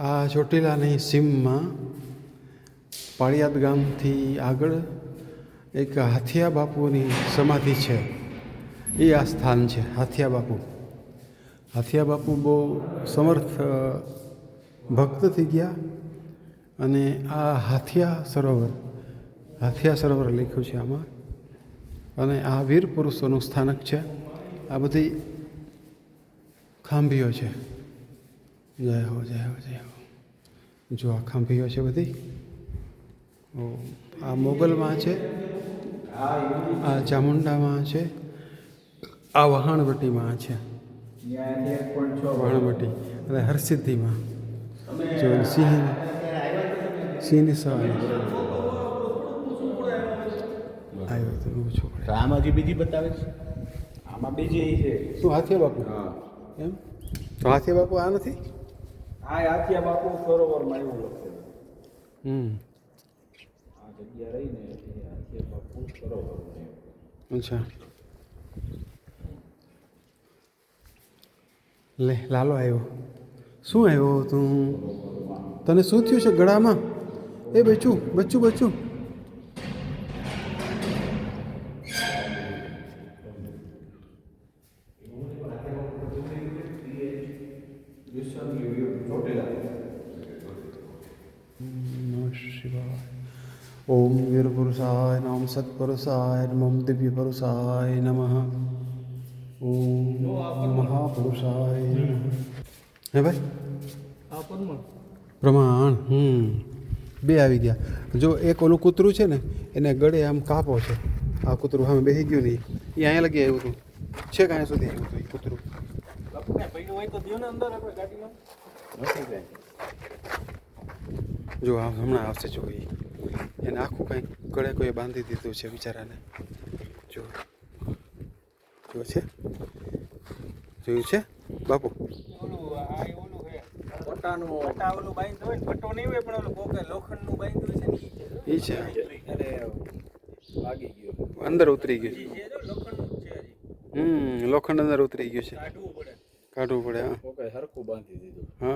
આ ચોટીલાની સીમમાં પાળિયાદ ગામથી આગળ એક હાથિયા બાપુની સમાધિ છે. એ આ સ્થાન છે, હાથિયા બાપુ. હાથિયા બાપુ બહુ સમર્થ ભક્ત થઈ ગયા અને આ હાથિયા સરોવર હાથિયા સરોવર લખ્યું છે આમાં. અને આ વીર પુરુષોનું સ્થાનક છે. આ બધી ખાંભીઓ છે. જય હો જય હો જય હો. જો આ ખાંભીઓ છે બધી? ઓ આ મોગલમાં છે? આ ચામુંડામાં છે? આ વહાણવટીમાં છે? વહાણવટી અને હરસિદ્ધિમાં. જો સિંહ સિંહની સવારી. આવ્યો તો ઊભું છું આમાં જે બીજી બતાવે છે? આમાં બીજી છે. શું હાથિયા બાપુ? હા. એમ? તો હાથિયા બાપુ આ નથી? આ આથિયા બાપુ સરોવરમાં એવું લખેલું. હમ. આ જગ્યા રહી ને આથિયા બાપુ સરોવર અચ્છા. લે લાલો આવ્યો શું આવ્યો તું? તને શું થયું છે ગળામાં? એ બચ્ચું બચ્ચું બચ્ચું. ઓમ વીર પુરુષાય નમ સત્પુરુષાય નમ દિવ્ય પુરુષાય નમઃ ઓમ મહાપુરુષાય હે ભાઈ પ્રમાણ હમ. બે આવી ગયા. જો એક ઓલું કૂતરું છે ને એને ગળે આમ કાપો છે. આ કૂતરું સામે બેસી ગયું નહીં એ અહીંયા લગી આવ્યું હતું. છે કાંઈ સુધી આવ્યું હતું એ કૂતરું. જો હમણાં આવશે જો એને આખું કંઈક ગળે કોઈ બાંધી દીધું છે બિચારાને. જો. જો છે. જોયું છે? બાપુ. અંદર ઉતરી ગયું. હમ, લોખંડ અંદર ઉતરી ગયું છે. કાઢવું પડે હા. સરખું બાંધી દીધું. હા.